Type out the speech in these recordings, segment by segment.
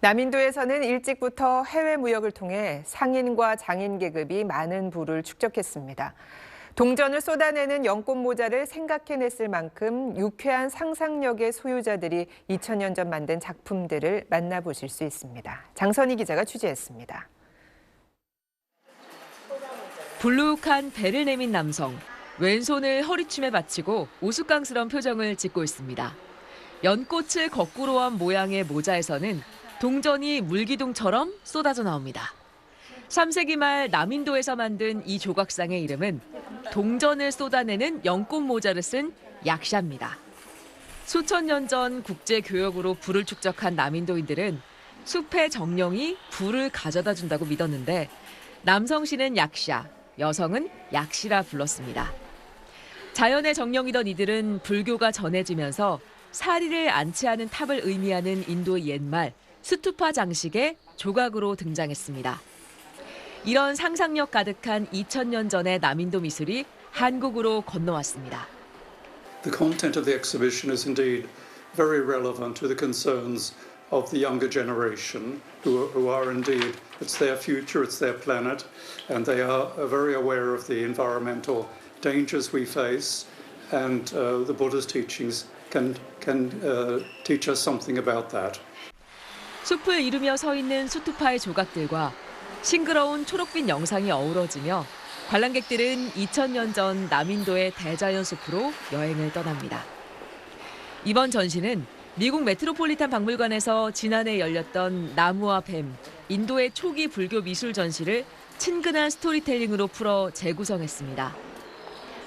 남인도에서는 일찍부터 해외 무역을 통해 상인과 장인 계급이 많은 부를 축적했습니다. 동전을 쏟아내는 연꽃 모자를 생각해냈을 만큼 유쾌한 상상력의 소유자들이 2000년 전 만든 작품들을 만나보실 수 있습니다. 장선희 기자가 취재했습니다. 불룩한 배를 내민 남성. 왼손을 허리춤에 받치고 우스꽝스러운 표정을 짓고 있습니다. 연꽃을 거꾸로 한 모양의 모자에서는 동전이 물기둥처럼 쏟아져 나옵니다. 3세기 말 남인도에서 만든 이 조각상의 이름은 동전을 쏟아내는 연꽃 모자를 쓴 약샤입니다. 수천 년 전 국제 교역으로 불을 축적한 남인도인들은 숲의 정령이 불을 가져다 준다고 믿었는데 남성 씨는 약샤, 여성은 약시라 불렀습니다. 자연의 정령이던 이들은 불교가 전해지면서 사리를 안치하는 탑을 의미하는 인도의 옛말 스투파 장식의 조각으로 등장했습니다. 이런 상상력 가득한 2000년 전의 남인도 미술이 한국으로 건너왔습니다. The content of the exhibition is indeed very relevant to the concerns of the younger generation, who, who are indeed, it's their future, it's their planet, and they are uh, very aware of the environmental dangers we face, and uh, the Buddha's teachings can, can uh, teach us something about that. 숲을 이루며 서 있는 수투파의 조각들과 싱그러운 초록빛 영상이 어우러지며 관람객들은 2000년 전 남인도의 대자연 숲으로 여행을 떠납니다. 이번 전시는 미국 메트로폴리탄 박물관에서 지난해 열렸던 나무와 뱀, 인도의 초기 불교 미술 전시를 친근한 스토리텔링으로 풀어 재구성했습니다.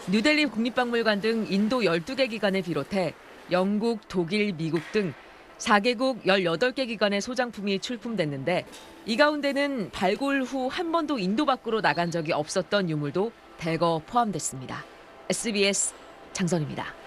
뉴델리 국립박물관 등 인도 12개 기관을 비롯해 영국, 독일, 미국 등 4개국 18개 기관의 소장품이 출품됐는데 이 가운데는 발굴 후 한 번도 인도 밖으로 나간 적이 없었던 유물도 대거 포함됐습니다. SBS 장선입니다.